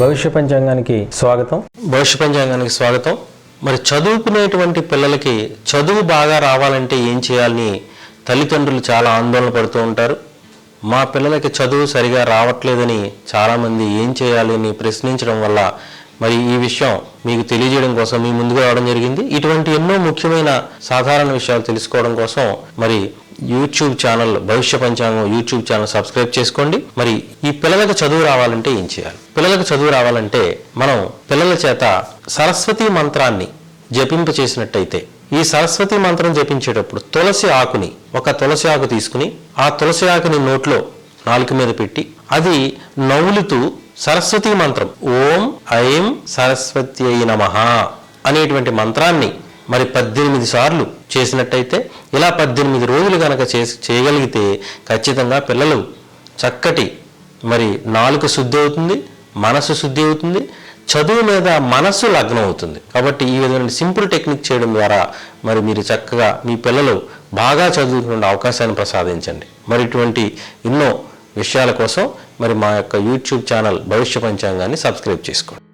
భవిష్య పంచాంగానికి స్వాగతం. భవిష్య పంచాంగానికి స్వాగతం. మరి చదువుకునేటువంటి పిల్లలకి చదువు బాగా రావాలంటే ఏం చేయాలని తల్లిదండ్రులు చాలా ఆందోళన పడుతూ ఉంటారు. మా పిల్లలకి చదువు సరిగా రావట్లేదని చాలామంది ఏం చేయాలి అని ప్రశ్నించడం వల్ల మరి ఈ విషయం మీకు తెలియజేయడం కోసం మీ ముందుగా రావడం జరిగింది. ఇటువంటి ఎన్నో ముఖ్యమైన సాధారణ విషయాలు తెలుసుకోవడం కోసం మరి యూట్యూబ్ ఛానల్ భవిష్య పంచాంగం యూట్యూబ్ ఛానల్ సబ్స్క్రైబ్ చేసుకోండి. మరి ఈ పిల్లలకు చదువు రావాలంటే ఏం చేయాలి? పిల్లలకు చదువు రావాలంటే మనం పిల్లల చేత సరస్వతి మంత్రాన్ని జపింప చేసినట్టయితే ఈ సరస్వతి మంత్రం జపించేటప్పుడు తులసి ఆకుని ఒక తులసి ఆకు తీసుకుని ఆ తులసి ఆకుని నోట్లో నాలుక మీద పెట్టి అది నవ్వులుతూ సరస్వతి మంత్రం ఓం ఐం సరస్వతి అయి నమః అనేటువంటి మంత్రాన్ని మరి పద్దెనిమిది సార్లు చేసినట్టయితే ఇలా పద్దెనిమిది రోజులు కనుక చేసి చేయగలిగితే ఖచ్చితంగా పిల్లలు చక్కటి మరి నాలుక శుద్ధి అవుతుంది మనసు శుద్ధి అవుతుంది చదువు మీద మనస్సు లగ్నం అవుతుంది. కాబట్టి ఈ విధమైన సింపుల్ టెక్నిక్ చేయడం ద్వారా మరి మీరు చక్కగా మీ పిల్లలు బాగా చదువుకునే అవకాశాన్ని ప్రసాదించండి. మరి ఇటువంటి ఎన్నో విషయాల కోసం మరి మా యొక్క యూట్యూబ్ ఛానల్ భవిష్య పంచాంగాన్ని సబ్స్క్రైబ్ చేసుకోండి.